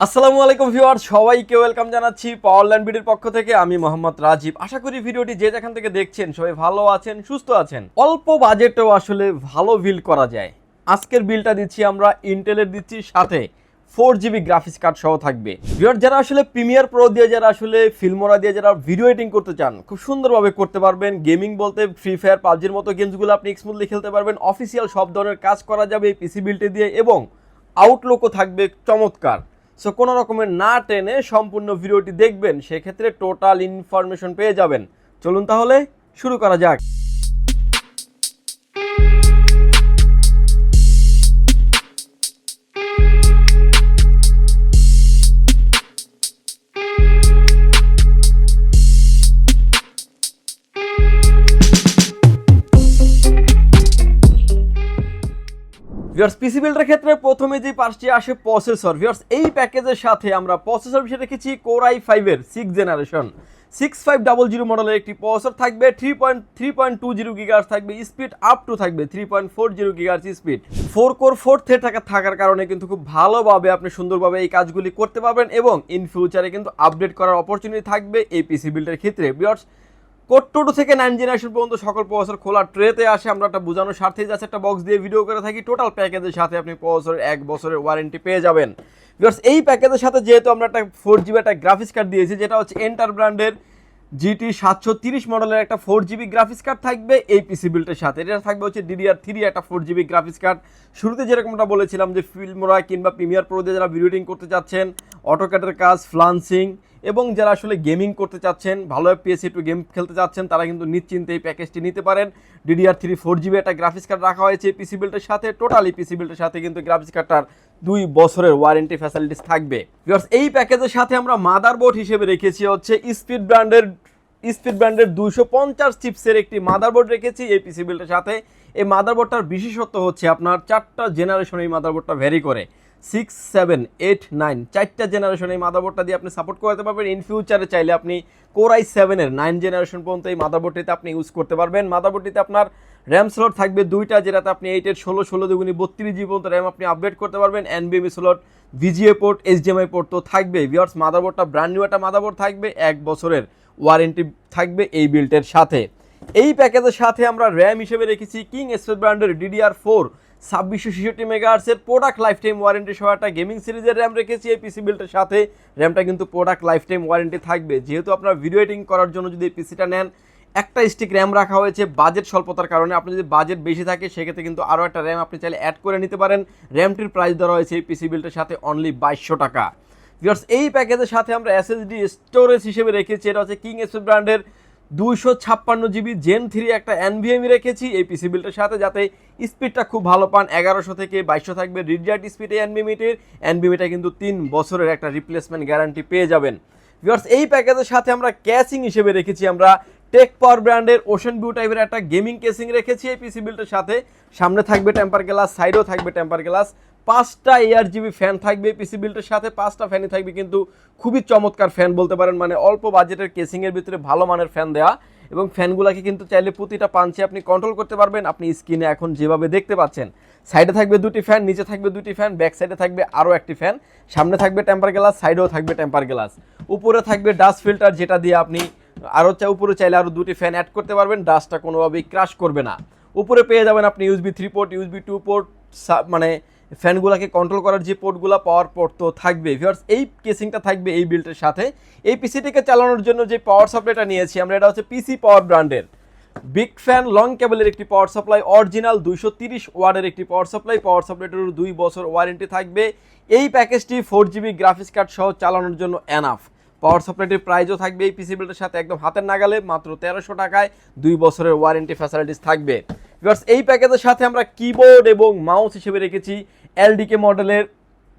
আসসালামু আলাইকুম ভিউয়ার সবাইকে ওয়েলকাম জানাচ্ছি পাওয়ারল্যান্ড বিডির পক্ষ থেকে। আমি মোহাম্মদ রাজীব। আশা করি ভিডিওটি যে যেখান থেকে দেখছেন, সবাই ভালো আছেন, সুস্থ আছেন। অল্প বাজেটেও আসলে ভালো বিল করা যায়। আজকের বিলটা দিচ্ছি আমরা ইন্টেলের দিচ্ছি সাথে। ফোর জিবি গ্রাফিক্স কার্ড সহ থাকবে। ভিউয়ার যারা আসলে প্রিমিয়ার প্রো দিয়ে, যারা আসলে ফিল্মোরা দিয়ে, যারা ভিডিও এডিটিং করতে চান, খুব সুন্দরভাবে করতে পারবেন। গেমিং বলতে ফ্রি ফায়ার পাবজির মতো গেমসগুলো আপনি স্মুথলি খেলতে পারবেন। অফিসিয়াল সব ধরনের কাজ করা যাবে এই পিসি বিলটি দিয়ে এবং আউটলুকও থাকবে চমৎকার। সো কোনো রকমের না টেনে সম্পূর্ণ ভিডিওটি দেখবেন, সেক্ষেত্রে টোটাল ইনফরমেশন পেয়ে যাবেন। চলুন তাহলে শুরু করা যাক। ভিউয়ার্স পিসি বিল্ডের ক্ষেত্রে প্রথমে যে পার্সটি আসে প্রসেসর ভিউয়ার্স এই প্যাকেজের সাথে আমরা প্রসেসর বিষয়ে রেখেছি কোরাই ফাইভের six generation six five double zero মডেলের একটি প্রসেসর থাকবে three point three point two zero গিগার্স থাকবে স্পিড আপ টু থাকবে three point four zero গিগার্স speed four core four thread থাকা থাকার কারণে কিন্তু খুব ভালোভাবে আপনি সুন্দরভাবে এই কাজগুলি করতে পারবেন এবং ইন ফিউচারে কিন্তু আপডেট করার অপরচুনিটি থাকবে এই পিসি বিল্ডের ক্ষেত্রে। ভিউয়ার্স কোড টু থেকে নাইন জেনারেশন পর্যন্ত সকল প্রসেসর খোলা ট্রেতে আসে। আমরা একটা বোঝানোর স্বার্থে যাচ্ছে একটা বক্স দিয়ে ভিডিও করে থাকি। টোটাল প্যাকেজের সাথে আপনি প্রসেসরের এক বছরের ওয়ারেন্টি পেয়ে যাবেন। বিকজ এই প্যাকেজের সাথে যেহেতু আমরা একটা ফোর জিবি একটা গ্রাফিক্স কার্ড দিয়েছি, যেটা হচ্ছে এন্টার ব্র্যান্ডের জিটি সাতশো তিরিশ মডেলের একটা ফোর জিবি গ্রাফিক্স কার্ড থাকবে। এই পিসি বিল্টের সাথে। এটা থাকবে হচ্ছে ডিডিআর থ্রি একটা ফোর জিবি গ্রাফিক্স কার্ড শুরুতে যেরকমটা বলেছিলাম যে ফিল্মোরা কিংবা প্রিমিয়ার প্রো দিয়ে যারা ভিডিও করতে চাচ্ছেন অটোক্যাটের কাজ ফ্লান্সিং এবং যারা আসলে গেমিং করতে চাচ্ছেন, ভালো পিএসি টু গেম খেলতে চাচ্ছেন, তারা কিন্তু নিশ্চিন্তে এই প্যাকেজটি নিতে পারেন। ডিডিআর থ্রি ফোর জিবি একটা গ্রাফিক্স কার্ড রাখা হয়েছে এই পিসি বিল্টের সাথে। টোটালি পিসি বিল্টের সাথে কিন্তু গ্রাফিক্স কার্ডটার দুই বছরের ওয়ারেন্টি ফ্যাসিলিটিস থাকবে। Viewers, এই প্যাকেজের সাথে আমরা মাদারবোর্ড হিসেবে রেখেছি হচ্ছে স্পিড ব্র্যান্ডের স্পিড ব্র্যান্ডের দুইশো পঞ্চাশ চিপসের একটি মাদারবোর্ড রেখেছি এই পিসি বিল্ডের সাথে। এই মাদারবোর্ডটার বিশেষত্ব হচ্ছে আপনার চারটা জেনারেশন এই মাদারবোর্ডটা ভ্যারি করে। সিক্স সেভেন এইট নাইন চারটা জেনারেশন এই মাদারবোর্ডটা দিয়ে আপনি সাপোর্ট করতে পারবেন। ইন ফিউচারে চাইলে আপনি কোরাই সেভেনের নাইন জেনারেশন পর্যন্ত এই মাদারবোর্ডটিতে আপনি ইউজ করতে পারবেন। মাদার মাদারবোর্ডটিতে আপনার র্যাম স্লট থাকবে দুইটা, যেটাতে আপনি এইটের ষোলো ষোলো দুগুনি বত্রিশ জি পর্যন্ত র্যাম আপনি আপডেট করতে পারবেন। এনবিএমই slot VGA port HDMI port তো থাকবে। ভিওর্স মাদারবোর্ডটা ব্র্যান্ড নিউ একটা মাদারবোর্ড থাকবে, এক বছরের ওয়ারেন্টি থাকবে এই বিল্টের সাথে। এই প্যাকেজের সাথে আমরা র্যাম হিসেবে রেখেছি কিং এক্সপ্রেস ব্র্যান্ডের ডিডিআর ফোর ছাব্বিশশো ছেষট্টি মেগাহার্সের প্রোডাক্ট লাইফ টাইম ওয়ারেন্টি সহ একটা গেমিং সিরিজের র্যাম রেখেছি এই পিসি বিল্টের সাথে। র্যামটা কিন্তু প্রোডাক্ট লাইফ টাইম ওয়ারেন্টি থাকবে। যেহেতু আপনার ভিডিও এডিটিং করার জন্য যদি এই পিসিটা নেন একটা স্টিক র্যাম রাখা হয়েছে বাজেট স্বল্পতার কারণে। আপনি যদি বাজেট বেশি থাকে, সেক্ষেত্রে কিন্তু আরও একটা র্যাম আপনি চাইলে অ্যাড করে নিতে পারেন। র্যামটির প্রাইস ধরা হয়েছে এই পিসি বিল্টের সাথে অনলি বাইশশো টাকা। ভিউয়ার্স এই প্যাকেজের সাথে আমরা এসএসডি স্টোরেজ হিসেবে রেখেছি। এটা হচ্ছে কিং এসপি ব্র্যান্ডের দুইশো ছাপ্পান্ন জিবি জেন থ্রি একটা এনভিএমই রেখেছি এই পিসি বিল্টের সাথে, যাতে স্পিডটা খুব ভালো পান। এগারোশো থেকে বাইশশো থাকবে রিডজার্ট স্পিডে এনবিমিটির এনবিমিটা কিন্তু তিন বছরের একটা রিপ্লেসমেন্ট গ্যারান্টি পেয়ে যাবেন। ভিউয়ার্স এই প্যাকেজের সাথে আমরা ক্যাসিং হিসেবে রেখেছি আমরা। টেক পাওয়ার ব্র্যান্ডের ওশন ভিউ টাইপের একটা গেমিং কেসিং রেখেছি। এই পিসি বিল্টের সাথে সামনে থাকবে টেম্পার গ্লাস সাইডেও থাকবে টেম্পার গ্লাস পাঁচটা এয়ার জিবি ফ্যান থাকবে পিসি বিল্টের সাথে, পাঁচটা ফ্যানই থাকবে কিন্তু খুবই চমৎকার ফ্যান বলতে পারেন। মানে অল্প বাজেটের কেসিংয়ের ভিতরে ভালো মানের ফ্যান দেওয়া এবং ফ্যানগুলোকে কিন্তু চাইলে প্রতিটা পাঞ্চে আপনি কন্ট্রোল করতে পারবেন। আপনি স্ক্রিনে এখন যেভাবে দেখতে পাচ্ছেন সাইডে থাকবে দুটি ফ্যান নিচে থাকবে দুটি ফ্যান ব্যাক সাইডে থাকবে আরও একটি ফ্যান সামনে থাকবে টেম্পার গ্লাস সাইডেও থাকবে টেম্পার গ্লাস উপরে থাকবে ডাস্ট ফিল্টার যেটা দিয়ে আপনি আরও চা উপরে চাইলে আরও দুটি ফ্যান অ্যাড করতে পারবেন ডাস্টটা কোনোভাবেই ক্রাশ করবে না। উপরে পেয়ে যাবেন আপনি USB three port USB two port মানে ফ্যানগুলোকে কন্ট্রোল করার যে পোর্টগুলো পাওয়ার পোর্ট তো থাকবে। ভিউয়ার্স এই কেসিংটা থাকবে এই বিল্টের সাথে। এই পিসিটিকে চালানোর জন্য যে পাওয়ার সাপ্লাইটা নিয়েছি, আমরা এটা হচ্ছে পিসি পাওয়ার ব্র্যান্ডের বিগ ফ্যান লং কেবলের একটি পাওয়ার সাপ্লাই অরিজিনাল দুইশো তিরিশ ওয়ার্ডের একটি পাওয়ার সাপ্লাই পাওয়ার সাপ্লাইটার দুই বছর ওয়ারেন্টি থাকবে। এই প্যাকেজটি ফোর জিবি গ্রাফিক্স কার্ড সহ চালানোর জন্য এনাফ পাওয়ার সাপ্লাইটির প্রাইজও থাকবে এই পিসি বিল্ডের সাথে একদম হাতের নাগালে, মাত্র তেরোশো টাকায় দুই বছরের ওয়ারেন্টি ফ্যাসিলিটিস থাকবে। বিকজ এই প্যাকেজের সাথে আমরা কিবোর্ড এবং মাউস হিসেবে রেখেছি এলডিকে মডেলের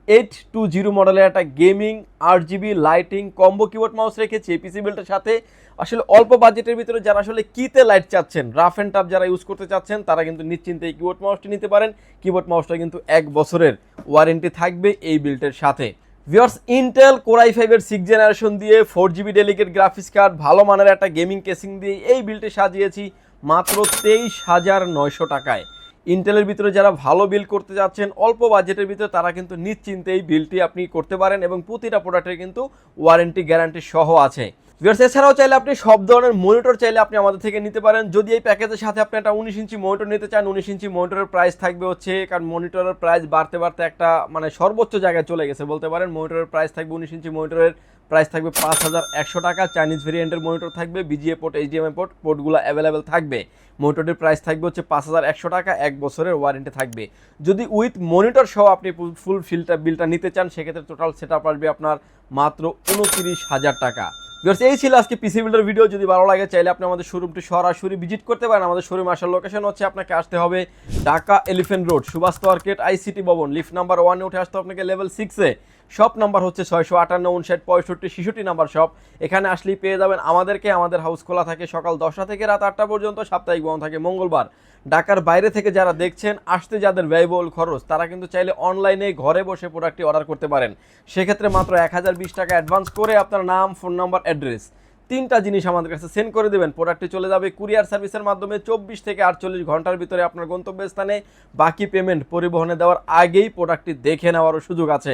এইট টু জিরো মডেলের একটা গেমিং আট GB lighting combo keyboard mouse রেখেছি এই পিসি বিল্ডের সাথে। আসলে অল্প বাজেটের ভিতরে যারা আসলে কিতে লাইট চাচ্ছেন রাফ অ্যান্ড টাফ যারা ইউজ করতে চাচ্ছেন, তারা কিন্তু নিশ্চিন্তে এই কিবোর্ড মাউসটি নিতে পারেন। কিবোর্ড মাউসটা কিন্তু এক বছরের ওয়ারেন্টি থাকবে এই বিল্টের সাথে। ভিওর্স ইন্টেল কোরাই ফাইভের সিক্স জেনারেশন দিয়ে four GB dedicated graphics card ভালো মানের একটা গেমিং কেসিং দিয়ে এই বিলটি সাজিয়েছি মাত্র তেইশ হাজার নয়শো টাকায়। ইন্টেলের ভিতরে যারা ভালো বিল করতে যাচ্ছেন, অল্প বাজেটের ভিতরে তারা কিন্তু নিশ্চিন্তে এই বিলটি আপনি করতে পারেন এবং প্রতিটা প্রোডাক্টের কিন্তু ওয়ারেন্টি গ্যারান্টি সহ আছে। ভিউয়ার্স এছাড়াও চাইলে আপনি সব ধরনের মনিটর চাইলে আপনি আমাদের থেকে নিতে পারেন। যদি এই প্যাকেজের সাথে আপনি একটা উনিশ ইঞ্চি মনিটর নিতে চান, উনিশ ইঞ্চি মনিটরের প্রাইস থাকবে হচ্ছে, কারণ মনিটরের প্রাইস বাড়তে বাড়তে একটা মানে সর্বোচ্চ জায়গায় চলে গেছে বলতে পারেন। মনিটরের প্রাইস থাকবে উনিশ ইঞ্চি মনিটরের প্রাইস থাকবে পাঁচ হাজার একশো টাকা। চাইনিজ ভেরিয়েন্টের মনিটর থাকবে বিজিএ পোর্ট এইচডিএমআই পোর্ট পোর্টগুলো অ্যাভেলেবেল থাকবে। মনিটরের প্রাইস থাকবে হচ্ছে পাঁচ হাজার একশো টাকা, এক বছরের ওয়ারেন্টি থাকবে। যদি উইথ মনিটর সহ আপনি ফুল ফিলটা বিলটা নিতে চান, সেক্ষেত্রে টোটাল সেট আপ আসবে আপনার মাত্র উনত্রিশ হাজার টাকা। Viewers, এই ছিল আজকে পিসি বিল্ডার ভিডিও যদি ভালো লাগে চাইলে আপনি আমাদের শোরুমটি সরাসরি ভিজিট করতে পারেন। আমাদের শোরুম আসার লোকেশন হচ্ছে আপনাকে আসতে হবে Dhaka elephant road Subhash market ICT ভবন। লিফট নাম্বার ওয়ানে উঠে আসতে আপনাকে লেভেল সিক্সে শপ নাম্বার হচ্ছে ছয়শো আটান্ন, উনষাট, পঁয়ষট্টি, ছেষট্টি নাম্বার শপ। এখানে আসলেই পেয়ে যাবেন আমাদেরকে, আমাদের হাউস খোলা থাকে সকাল দশটা থেকে রাত আটটা পর্যন্ত, সাপ্তাহিক বন্ধ থাকে মঙ্গলবার। ঢাকার বাইরে থেকে যারা দেখছেন, আসতে যাদের ব্যয়বহুল খরচ, তারা কিন্তু চাইলে অনলাইনে ঘরে বসে প্রোডাক্টটি অর্ডার করতে পারেন। সেক্ষেত্রে মাত্র এক হাজার বিশ টাকা অ্যাডভান্স করে আপনার নাম ফোন নাম্বার অ্যাড্রেস তিনটা জিনিস আমাদের কাছে সেন্ড করে দেবেন। প্রোডাক্টটি চলে যাবে কুরিয়ার সার্ভিসের মাধ্যমে চব্বিশ থেকে আটচল্লিশ ঘণ্টার ভিতরে আপনার গন্তব্যস্থানে। বাকি পেমেন্ট পরিবহনে দেওয়ার আগেই প্রোডাক্টটি দেখে নেওয়ারও সুযোগ আছে।